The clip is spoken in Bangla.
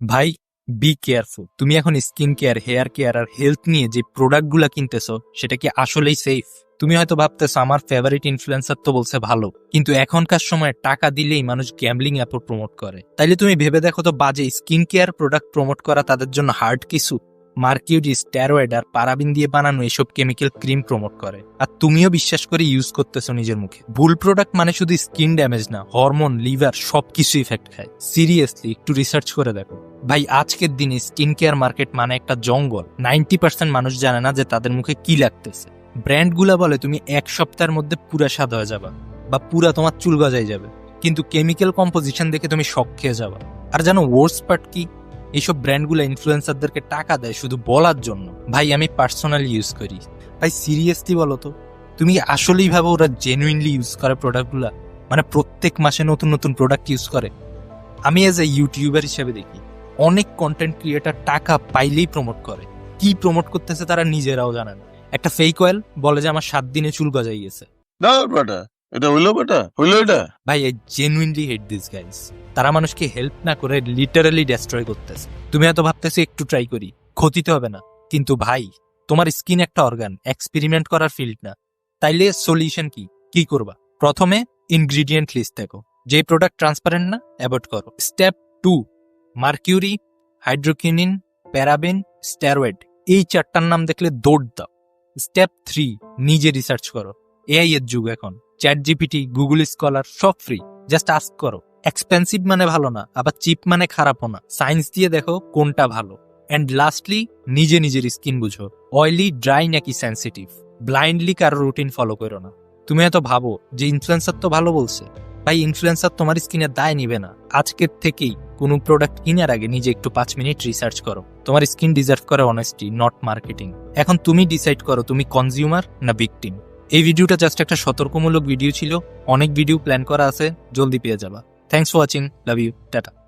ভাই বি কেয়ারফুল তুমি এখন স্কিন কেয়ার হেয়ার কেয়ার আর হেলথ নিয়ে যে প্রোডাক্টগুলো কিনতেছো, সেটা কি আসলেই সেফ তুমি হয়তো ভাবতেছো, আমার ফেভারিট ইনফ্লুয়েন্সার তো বলছে ভালো। কিন্তু এখনকার সময় টাকা দিলেই মানুষ গ্যাম্বলিং অ্যাপ প্রমোট করে। তাইলে তুমি ভেবে দেখো তো, বাজে স্কিন কেয়ার প্রোডাক্ট প্রমোট করা তাদের জন্য হার্ড কিছু? মার্কিউরি স্টেরয়েড আর পারাবিন দিয়ে বানানো এসব কেমিক্যাল ক্রিম প্রমোট করে। আর তুমিও বিশ্বাস করে ইউজ করতেছো নিজের মুখে। ভুল প্রোডাক্ট মানে শুধু স্কিন ড্যামেজ না হরমোন লিভার সবকিছু ইফেক্ট খায়। সিরিয়াসলি একটু রিসার্চ করে দেখো। ভাই, আজকের দিনে স্কিন কেয়ার মার্কেট মানে একটা জঙ্গল। নাইনটি পার্সেন্ট মানুষ জানে না যে তাদের মুখে কি লাগতেছে। ব্র্যান্ডগুলা বলে তুমি এক সপ্তাহের মধ্যে পুরা স্বাদ হয়ে যাবা বা পুরা তোমার চুল গজায় যাবে। কিন্তু কেমিক্যাল কম্পোজিশন দেখে তুমি শক খেয়ে যাবা। আর জানো ওয়ার্স পার্ট কি? এইসব ব্র্যান্ডগুলো ইনফ্লুয়েন্সারদেরকে টাকা দেয় শুধু বলার জন্য। ভাই, আমি পার্সোনালি ইউজ করি। ভাই সিরিয়াসলি বলো তো, তুমি আসলেই ভাবো ওরা জেনুইনলি ইউজ করে প্রোডাক্টগুলা মানে প্রত্যেক মাসে নতুন নতুন প্রোডাক্ট ইউজ করে? আমি এজ এ ইউটিউবার হিসেবে দেখি। অনেক কন্টেন্ট ক্রিয়েটার টাকা পাইলেই প্রমোট করে। কি প্রমোট করতেছে তারা নিজেরাও জানে না। একটা ফেক অয়েল বলে যে আমার সাত দিনে চুল গজাই গেছে। না বেটা এটা হইল বেটা হইল এটা। ভাই I genuinely hate this guys তারা মানুষকে হেল্প না করে লিটারালি ডেস্ট্রয় করতেছে। তুমি এত ভাবতেছো একটু ট্রাই করি। ক্ষতিতে হবে না। কিন্তু ভাই তোমার স্কিন একটা অর্গান এক্সপেরিমেন্ট করার ফিল্ড না। তাইলে সলিউশন কি? কি করবা? প্রথমে ইনগ্রিডিয়েন্ট লিস্ট দেখো। যে প্রোডাক্ট ট্রান্সপারেন্ট না অ্যাভয়েড করো। Step two mercury, hydroquinone, paraben steroid এই চারটার নাম দেখলে দৌড় দাও। স্টেপ থ্রি, নিজে রিসার্চ করো। এআই এর যুগ এখন। চ্যাট জিপিটি গুগল স্কলার সব ফ্রি জাস্ট আস্ক করো। এক্সপেন্সিভ মানে ভালো না, আবার চিপ মানে খারাপও না। সায়েন্স দিয়ে দেখো কোনটা ভালো। অ্যান্ড লাস্টলি নিজে নিজের স্কিন বুঝো। অয়েলি ড্রাই নাকি সেন্সিটিভ ব্লাইন্ডলি কারও রুটিন ফলো করো না। তুমি এত ভাবো যে ইনফ্লুয়েন্সার তো ভালো বলছে। ভাই ইনফ্লুয়েন্সার তোমার স্কিনের দায় নিবে না। আজকের থেকেই কোনো প্রোডাক্ট কেনার আগে নিজে একটু পাঁচ মিনিট রিসার্চ করো। তোমার স্কিন ডিজার্ভ করে অনেস্টি নট মার্কেটিং এখন তুমি ডিসাইড করো, তুমি কনজিউমার না বিকটিম এই ভিডিওটা জাস্ট একটা সতর্কমূলক ভিডিও ছিল। অনেক ভিডিও প্ল্যান করা আছে, জলদি পেয়ে যাবা। Thanks for watching love you tata.